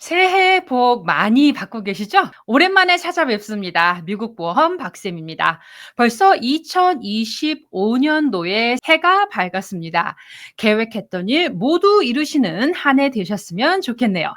새해 복 많이 받고 계시죠? 오랜만에 찾아뵙습니다. 미국 보험 박쌤입니다. 벌써 2025년도에 해가 밝았습니다. 계획했던 일 모두 이루시는 한 해 되셨으면 좋겠네요.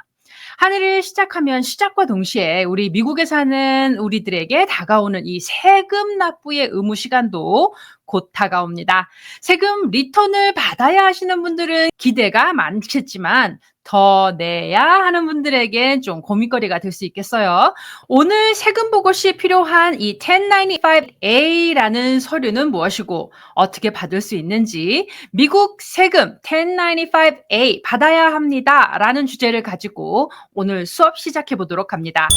한 해를 시작하면 시작과 동시에 우리 미국에 사는 우리들에게 다가오는 이 세금 납부의 의무 시간도 곧 다가옵니다. 세금 리턴을 받아야 하시는 분들은 기대가 많겠지만 더 내야 하는 분들에겐 좀 고민거리가 될 수 있겠어요. 오늘 세금 보고 시 필요한 이 1095A라는 서류는 무엇이고 어떻게 받을 수 있는지 미국 세금 1095A 받아야 합니다. 라는 주제를 가지고 오늘 수업 시작해 보도록 합니다.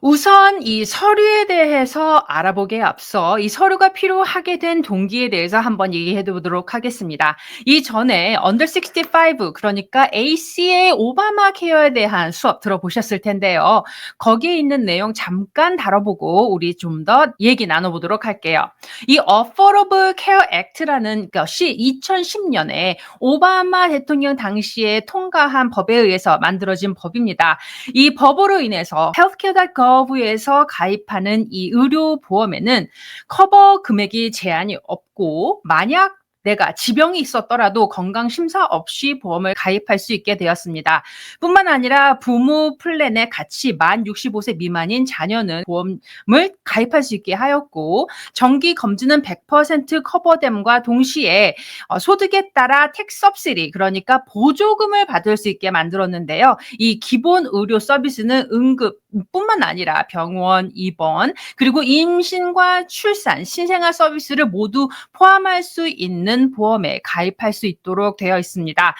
우선 이 서류에 대해서 알아보기에 앞서 이 서류가 필요하게 된 동기에 대해서 한번 얘기해 보도록 하겠습니다. 이 전에 Under 65 그러니까 ACA 오바마 케어에 대한 수업 들어보셨을 텐데요. 거기에 있는 내용 잠깐 다뤄보고 우리 좀 더 얘기 나눠보도록 할게요. 이 Affordable Care Act라는 것이 2010년에 오바마 대통령 당시에 통과한 법에 의해서 만들어진 법입니다. 이 법으로 인해서 healthcare.gov 에서 가입하는 이 의료 보험에는 커버 금액이 제한이 없고 만약 내가 지병이 있었더라도 건강 심사 없이 보험을 가입할 수 있게 되었습니다. 뿐만 아니라 부모 플랜에 같이 만 65세 미만인 자녀는 보험을 가입할 수 있게 하였고 정기 검진은 100% 커버됨과 동시에 어, 소득에 따라 텍 서브시디 그러니까 보조금을 받을 수 있게 만들었는데요. 이 기본 의료 서비스는 응급 뿐만 아니라 병원, 입원, 그리고 임신과 출산, 신생아 서비스를 모두 포함할 수 있는 보험에 가입할 수 있도록 되어 있습니다.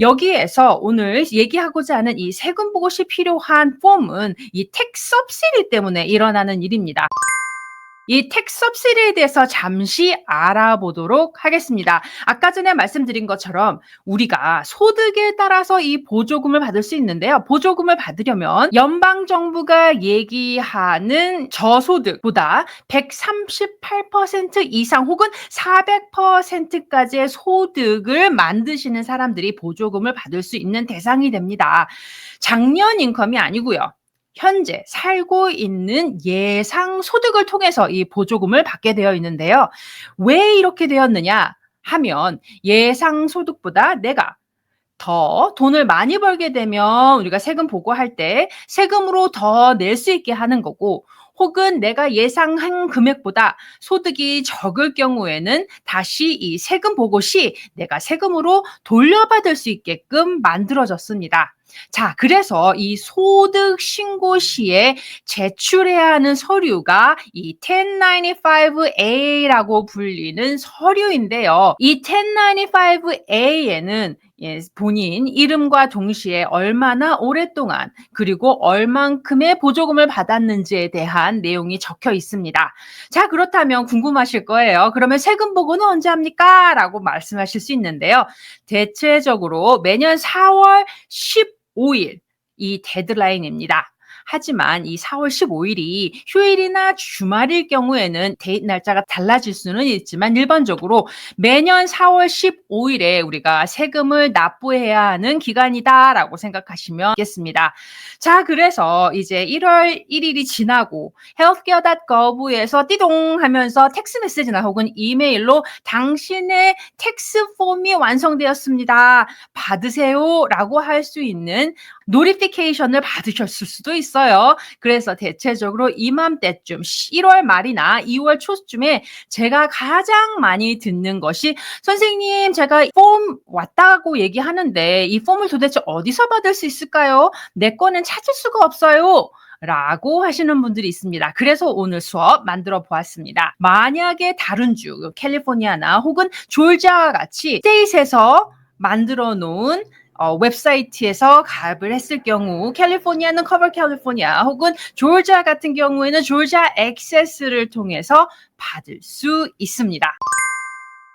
여기에서 오늘 얘기하고자 하는 이 세금 보고시 필요한 폼은 이 텍서브시디 때문에 일어나는 일입니다. 이 텍서브시디에 대해서 잠시 알아보도록 하겠습니다. 아까 전에 말씀드린 것처럼 우리가 소득에 따라서 이 보조금을 받을 수 있는데요. 보조금을 받으려면 연방 정부가 얘기하는 저소득보다 138% 이상 혹은 400%까지의 소득을 만드시는 사람들이 보조금을 받을 수 있는 대상이 됩니다. 작년 인컴이 아니고요. 현재 살고 있는 예상 소득을 통해서 이 보조금을 받게 되어 있는데요. 왜 이렇게 되었느냐 하면 예상 소득보다 내가 더 돈을 많이 벌게 되면 우리가 세금 보고할 때 세금으로 더 낼 수 있게 하는 거고 혹은 내가 예상한 금액보다 소득이 적을 경우에는 다시 이 세금 보고 시 내가 세금으로 돌려받을 수 있게끔 만들어졌습니다. 자, 그래서 이 소득 신고 시에 제출해야 하는 서류가 이 1095A라고 불리는 서류인데요. 이 1095A에는 예, 본인 이름과 동시에 얼마나 오랫동안 그리고 얼만큼의 보조금을 받았는지에 대한 내용이 적혀 있습니다. 자, 그렇다면 궁금하실 거예요. 그러면 세금 보고는 언제 합니까? 라고 말씀하실 수 있는데요. 대체적으로 매년 4월 10 5일 이 데드라인입니다. 하지만 이 4월 15일이 휴일이나 주말일 경우에는 데이트 날짜가 달라질 수는 있지만 일반적으로 매년 4월 15일에 우리가 세금을 납부해야 하는 기간이다라고 생각하시면 되겠습니다. 자, 그래서 이제 1월 1일이 지나고 healthcare.gov에서 띠동 하면서 텍스 메시지나 혹은 이메일로 당신의 텍스 폼이 완성되었습니다. 받으세요 라고 할 수 있는 노리피케이션을 받으셨을 수도 있어요. 그래서 대체적으로 이맘때쯤 1월 말이나 2월 초쯤에 제가 가장 많이 듣는 것이 선생님 제가 폼 왔다고 얘기하는데 이 폼을 도대체 어디서 받을 수 있을까요? 내 거는 찾을 수가 없어요. 라고 하시는 분들이 있습니다. 그래서 오늘 수업 만들어 보았습니다. 만약에 다른 주, 캘리포니아나 혹은 조지아와 같이 스테이트에서 만들어 놓은 어, 웹사이트에서 가입을 했을 경우 캘리포니아는 커버 캘리포니아 혹은 조지아 같은 경우에는 조지아 액세스를 통해서 받을 수 있습니다.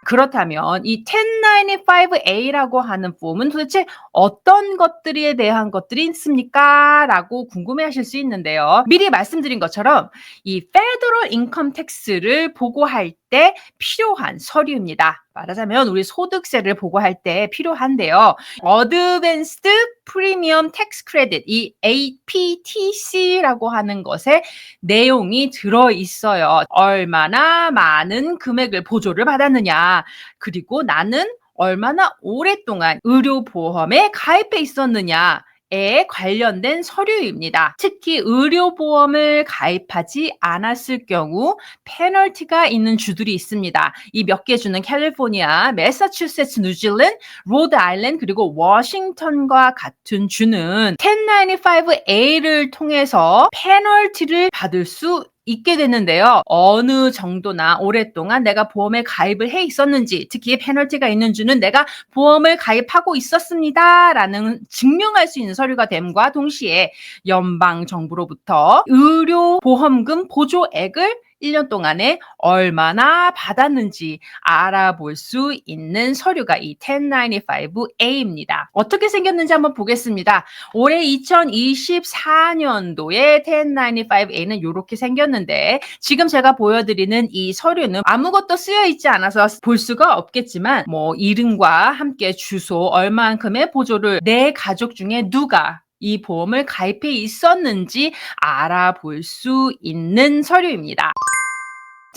그렇다면 이 1095A라고 하는 폼은 도대체 어떤 것들에 대한 것들이 있습니까? 라고 궁금해 하실 수 있는데요. 미리 말씀드린 것처럼 이 Federal Income Tax를 보고할 때 필요한 서류입니다. 말하자면 우리 소득세를 보고할 때 필요한데요. Advanced Premium Tax Credit, 이 APTC라고 하는 것에 내용이 들어 있어요. 얼마나 많은 금액을 보조를 받았느냐. 그리고 나는 얼마나 오랫동안 의료보험에 가입해 있었느냐. 에 관련된 서류입니다. 특히 의료보험을 가입하지 않았을 경우 페널티가 있는 주들이 있습니다. 이 몇 개 주는 캘리포니아, 매사추세츠, 뉴질랜드, 로드 아일랜드 그리고 워싱턴과 같은 주는 1095A를 통해서 페널티를 받을 수 있게 되는데요. 어느 정도나 오랫동안 내가 보험에 가입을 해 있었는지, 특히 페널티가 있는 주는 내가 보험을 가입하고 있었습니다. 라는 증명할 수 있는 서류가 됨과 동시에 연방 정부로부터 의료 보험금 보조액을 1년 동안에 얼마나 받았는지 알아볼 수 있는 서류가 이 1095A입니다. 어떻게 생겼는지 한번 보겠습니다. 올해 2024년도에 1095A는 이렇게 생겼는데 지금 제가 보여드리는 이 서류는 아무것도 쓰여 있지 않아서 볼 수가 없겠지만 뭐 이름과 함께 주소 얼만큼의 보조를 내 가족 중에 누가 이 보험을 가입해 있었는지 알아볼 수 있는 서류입니다.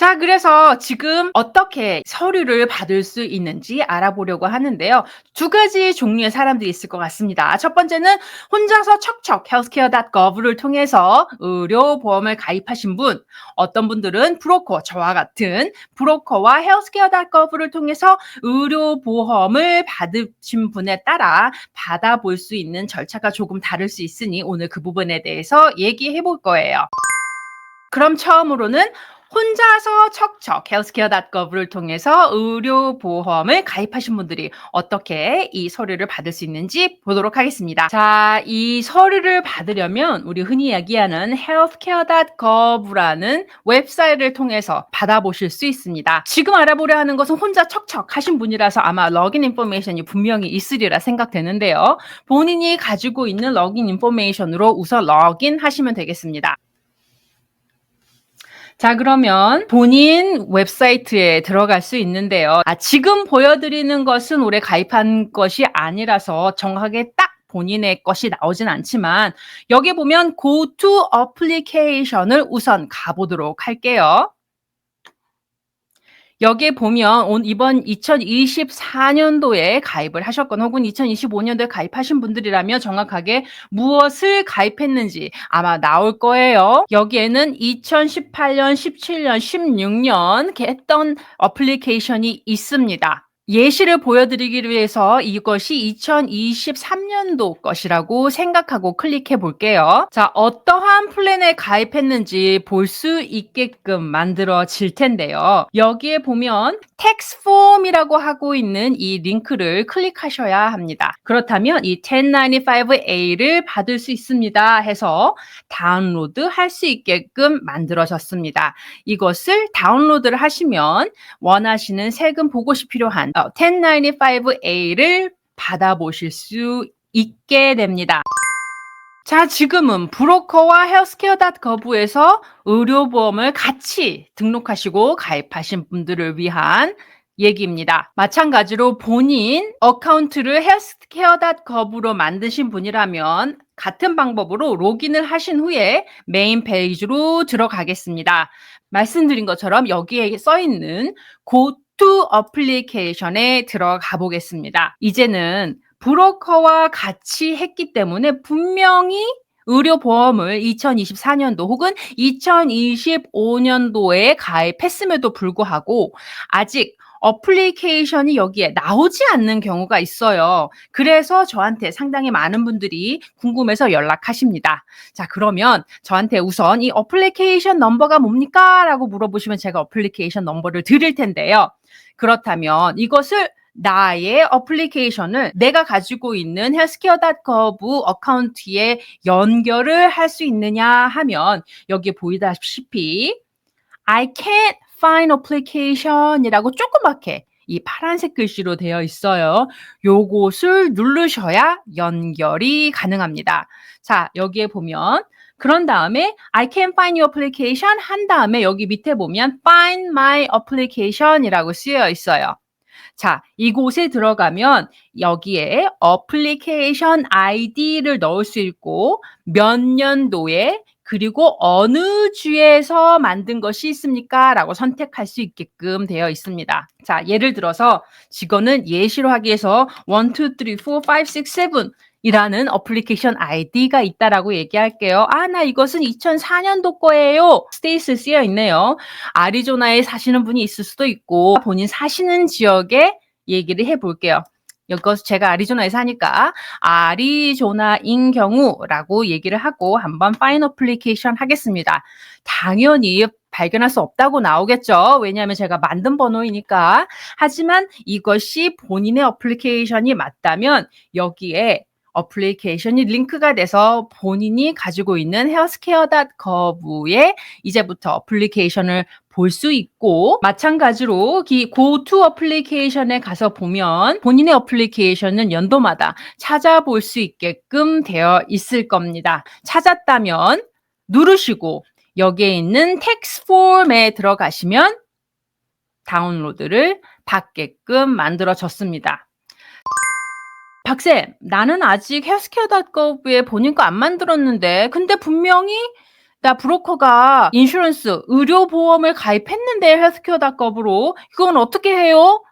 자, 그래서 지금 어떻게 서류를 받을 수 있는지 알아보려고 하는데요. 두 가지 종류의 사람들이 있을 것 같습니다. 첫 번째는 혼자서 척척 healthcare.gov를 통해서 의료보험을 가입하신 분, 어떤 분들은 브로커, 저와 같은 브로커와 healthcare.gov를 통해서 의료보험을 받으신 분에 따라 받아볼 수 있는 절차가 조금 다를 수 있으니 오늘 그 부분에 대해서 얘기해 볼 거예요. 그럼 처음으로는 혼자서 척척 healthcare.gov를 통해서 의료보험을 가입하신 분들이 어떻게 이 서류를 받을 수 있는지 보도록 하겠습니다. 자, 이 서류를 받으려면 우리 흔히 이야기하는 healthcare.gov라는 웹사이트를 통해서 받아보실 수 있습니다. 지금 알아보려 하는 것은 혼자 척척 하신 분이라서 아마 러긴 인포메이션이 분명히 있으리라 생각되는데요. 본인이 가지고 있는 러긴 인포메이션으로 우선 러긴 하시면 되겠습니다. 자, 그러면 본인 웹사이트에 들어갈 수 있는데요. 아, 지금 보여드리는 것은 올해 가입한 것이 아니라서 정확하게 딱 본인의 것이 나오진 않지만 여기 보면 Go to Application을 우선 가보도록 할게요. 여기에 보면 온 이번 2024년도에 가입을 하셨건 혹은 2025년도에 가입하신 분들이라면 정확하게 무엇을 가입했는지 아마 나올 거예요. 여기에는 2018년, 17년, 16년 했던 어플리케이션이 있습니다. 예시를 보여드리기 위해서 이것이 2023년도 것이라고 생각하고 클릭해 볼게요. 자, 어떠한 플랜에 가입했는지 볼 수 있게끔 만들어질 텐데요. 여기에 보면 텍스 폼이라고 하고 있는 이 링크를 클릭하셔야 합니다. 그렇다면 이 1095A를 받을 수 있습니다 해서 다운로드 할 수 있게끔 만들어졌습니다. 이것을 다운로드를 하시면 원하시는 세금 보고시 필요한 1095A를 받아보실 수 있게 됩니다. 자, 지금은 브로커와 헬스케어.gov에서 의료보험을 같이 등록하시고 가입하신 분들을 위한 얘기입니다. 마찬가지로 본인 어카운트를 헬스케어.gov로 만드신 분이라면 같은 방법으로 로그인을 하신 후에 메인 페이지로 들어가겠습니다. 말씀드린 것처럼 여기에 써 있는 To Application에 들어가 보겠습니다. 이제는 브로커와 같이 했기 때문에 분명히 의료보험을 2024년도 혹은 2025년도에 가입했음에도 불구하고 아직 어플리케이션이 여기에 나오지 않는 경우가 있어요. 그래서 저한테 상당히 많은 분들이 궁금해서 연락하십니다. 자, 그러면 저한테 우선 이 어플리케이션 넘버가 뭡니까? 라고 물어보시면 제가 어플리케이션 넘버를 드릴 텐데요. 그렇다면 이것을 나의 어플리케이션을 내가 가지고 있는 healthcare.gov 어카운트에 연결을 할 수 있느냐 하면 여기에 보이다시피 I can't find application이라고 조그맣게 이 파란색 글씨로 되어 있어요. 요것을 누르셔야 연결이 가능합니다. 자, 여기에 보면 그런 다음에 I can find your application 한 다음에 여기 밑에 보면 find my application이라고 쓰여 있어요. 자, 이곳에 들어가면 여기에 application ID를 넣을 수 있고 몇 년도에 그리고 어느 주에서 만든 것이 있습니까? 라고 선택할 수 있게끔 되어 있습니다. 자, 예를 들어서 직원은 예시로 하기 위해서 1, 2, 3, 4, 5, 6, 7 이라는 어플리케이션 아이디가 있다라고 얘기할게요. 아, 나 이것은 2004년도 거예요. 스테이스 쓰여 있네요. 아리조나에 사시는 분이 있을 수도 있고 본인 사시는 지역에 얘기를 해 볼게요. 이것 제가 아리조나에 사니까 아리조나인 경우라고 얘기를 하고 한번 파인 어플리케이션 하겠습니다. 당연히 발견할 수 없다고 나오겠죠. 왜냐하면 제가 만든 번호이니까. 하지만 이것이 본인의 어플리케이션이 맞다면 여기에 어플리케이션이 링크가 돼서 본인이 가지고 있는 healthcare.gov에 이제부터 어플리케이션을 볼 수 있고 마찬가지로 이 고투 어플리케이션에 가서 보면 본인의 어플리케이션은 연도마다 찾아볼 수 있게끔 되어 있을 겁니다. 찾았다면 누르시고 여기에 있는 텍스트 폼에 들어가시면 다운로드를 받게끔 만들어졌습니다. 박쌤, 나는 아직 헬스케어.gov에 본인 거 안 만들었는데, 근데 분명히 나 브로커가 인슈런스, 의료보험을 가입했는데 헬스케어.gov로 이건 어떻게 해요?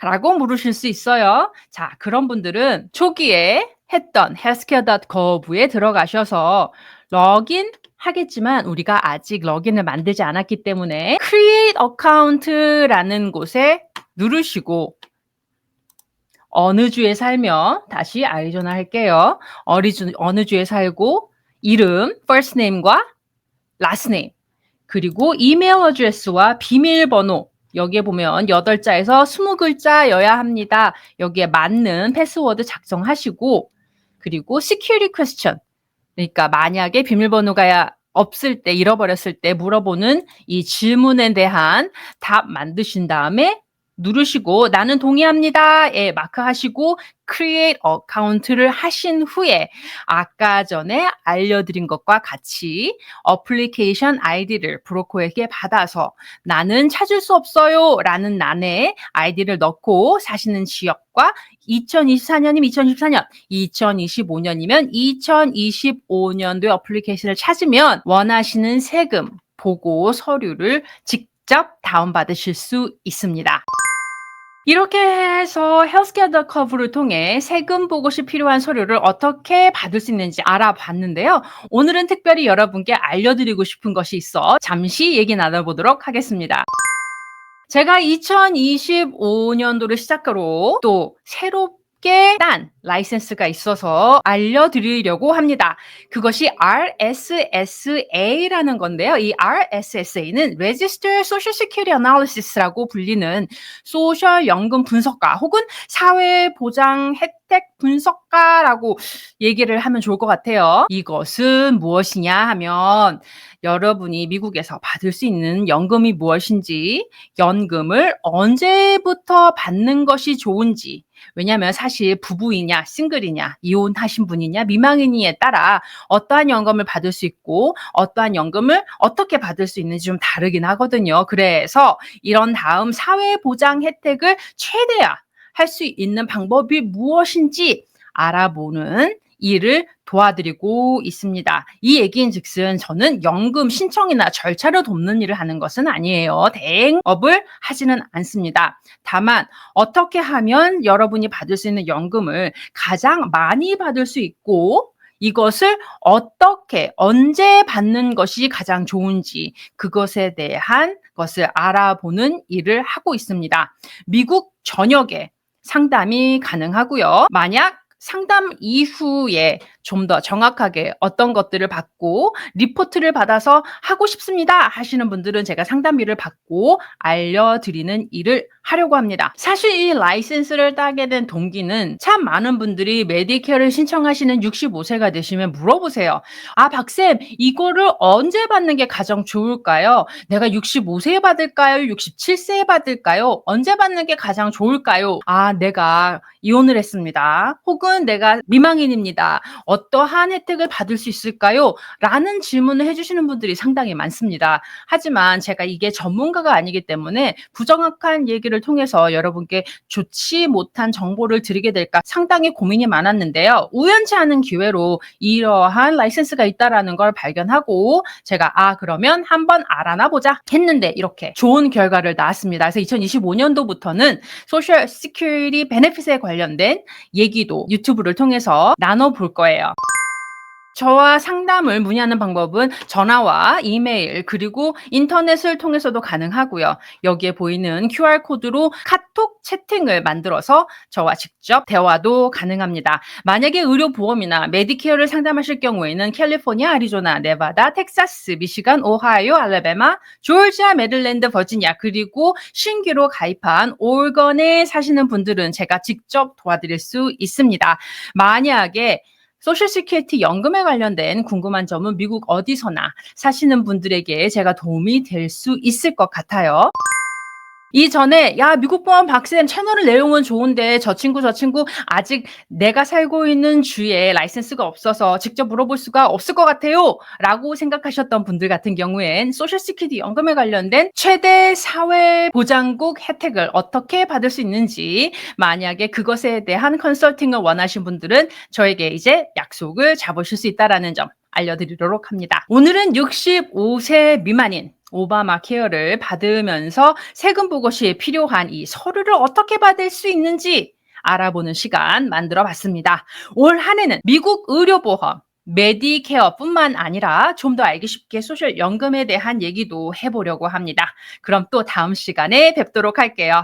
라고 물으실 수 있어요. 자, 그런 분들은 초기에 했던 healthcare.gov에 들어가셔서 러긴 하겠지만 우리가 아직 러긴을 만들지 않았기 때문에 create account라는 곳에 누르시고 어느 주에 살며 다시 아리조나 할게요. 어리주, 어느 주에 살고 이름, first name과 last name 그리고 이메일 어드레스와 비밀번호 여기에 보면 8자에서 20글자여야 합니다. 여기에 맞는 패스워드 작성하시고 그리고 security question 그러니까 만약에 비밀번호가 없을 때 잃어버렸을 때 물어보는 이 질문에 대한 답 만드신 다음에 누르시고 나는 동의합니다에 마크하시고 create account를 하신 후에 아까 전에 알려드린 것과 같이 어플리케이션 아이디를 브로커에게 받아서 나는 찾을 수 없어요 라는 난에 아이디를 넣고 사시는 지역과 2024년이면 2024년, 2025년이면 2025년도에 어플리케이션을 찾으면 원하시는 세금, 보고 서류를 직접 다운받으실 수 있습니다. 이렇게 해서 헬스케어 커브를 통해 세금 보고시 필요한 서류를 어떻게 받을 수 있는지 알아봤는데요. 오늘은 특별히 여러분께 알려드리고 싶은 것이 있어 잠시 얘기 나눠보도록 하겠습니다. 제가 2025년도를 시작으로 또 새 로딴 라이센스가 있어서 알려드리려고 합니다. 그것이 RSSA라는 건데요. 이 RSSA는 Register Social Security Analysis라고 불리는 소셜 연금 분석가 혹은 사회 보장 혜택 분석가라고 얘기를 하면 좋을 것 같아요. 이것은 무엇이냐 하면 여러분이 미국에서 받을 수 있는 연금이 무엇인지, 연금을 언제부터 받는 것이 좋은지, 왜냐하면 사실 부부이냐, 싱글이냐, 이혼하신 분이냐, 미망인이에 따라 어떠한 연금을 받을 수 있고, 어떠한 연금을 어떻게 받을 수 있는지 좀 다르긴 하거든요. 그래서 이런 다음 사회보장 혜택을 최대화 할 수 있는 방법이 무엇인지 알아보는 일을 도와드리고 있습니다. 이 얘기인 즉슨 저는 연금 신청이나 절차를 돕는 일을 하는 것은 아니에요. 대행업을 하지는 않습니다. 다만 어떻게 하면 여러분이 받을 수 있는 연금을 가장 많이 받을 수 있고 이것을 어떻게 언제 받는 것이 가장 좋은지 그것에 대한 것을 알아보는 일을 하고 있습니다. 미국 전역에 상담이 가능하고요. 만약 상담 이후에 좀 더 정확하게 어떤 것들을 받고 리포트를 받아서 하고 싶습니다 하시는 분들은 제가 상담비를 받고 알려드리는 일을 하려고 합니다. 사실 이 라이센스를 따게 된 동기는 참 많은 분들이 메디케어를 신청하시는 65세가 되시면 물어보세요. 아, 박쌤, 이거를 언제 받는 게 가장 좋을까요? 내가 65세에 받을까요? 67세에 받을까요? 언제 받는 게 가장 좋을까요? 아, 내가 이혼을 했습니다. 혹은 내가 미망인입니다. 어떠한 혜택을 받을 수 있을까요? 라는 질문을 해주시는 분들이 상당히 많습니다. 하지만 제가 이게 전문가가 아니기 때문에 부정확한 얘기를 통해서 여러분께 좋지 못한 정보를 드리게 될까 상당히 고민이 많았는데요. 우연치 않은 기회로 이러한 라이센스가 있다라는 걸 발견하고 제가 아 그러면 한번 알아나 보자 했는데 이렇게 좋은 결과를 낳았습니다. 그래서 2025년도부터는 소셜 시큐리티 베네핏에 관련된 얘기도 유튜브를 통해서 나눠 볼 거예요. 저와 상담을 문의하는 방법은 전화와 이메일 그리고 인터넷을 통해서도 가능하고요. 여기에 보이는 QR코드로 카톡 채팅을 만들어서 저와 직접 대화도 가능합니다. 만약에 의료 보험이나 메디케어를 상담하실 경우에는 캘리포니아, 아리조나, 네바다, 텍사스, 미시간, 오하이오, 알라베마, 조지아, 메릴랜드, 버지니아 그리고 신규로 가입한 오건에 사시는 분들은 제가 직접 도와드릴 수 있습니다. 만약에 소셜 시큐리티 연금에 관련된 궁금한 점은 미국 어디서나 사시는 분들에게 제가 도움이 될 수 있을 것 같아요. 이전에 야 미국 보험 박쌤 채널 내용은 좋은데 저 친구 저 친구 아직 내가 살고 있는 주에 라이센스가 없어서 직접 물어볼 수가 없을 것 같아요 라고 생각하셨던 분들 같은 경우엔 소셜 시큐리티 연금에 관련된 최대 사회보장국 혜택을 어떻게 받을 수 있는지 만약에 그것에 대한 컨설팅을 원하신 분들은 저에게 이제 약속을 잡으실 수 있다라는 점 알려드리도록 합니다. 오늘은 65세 미만인 오바마 케어를 받으면서 세금 보고 시에 필요한 이 서류를 어떻게 받을 수 있는지 알아보는 시간 만들어 봤습니다. 올 한 해는 미국 의료보험, 메디케어뿐만 아니라 좀 더 알기 쉽게 소셜 연금에 대한 얘기도 해보려고 합니다. 그럼 또 다음 시간에 뵙도록 할게요.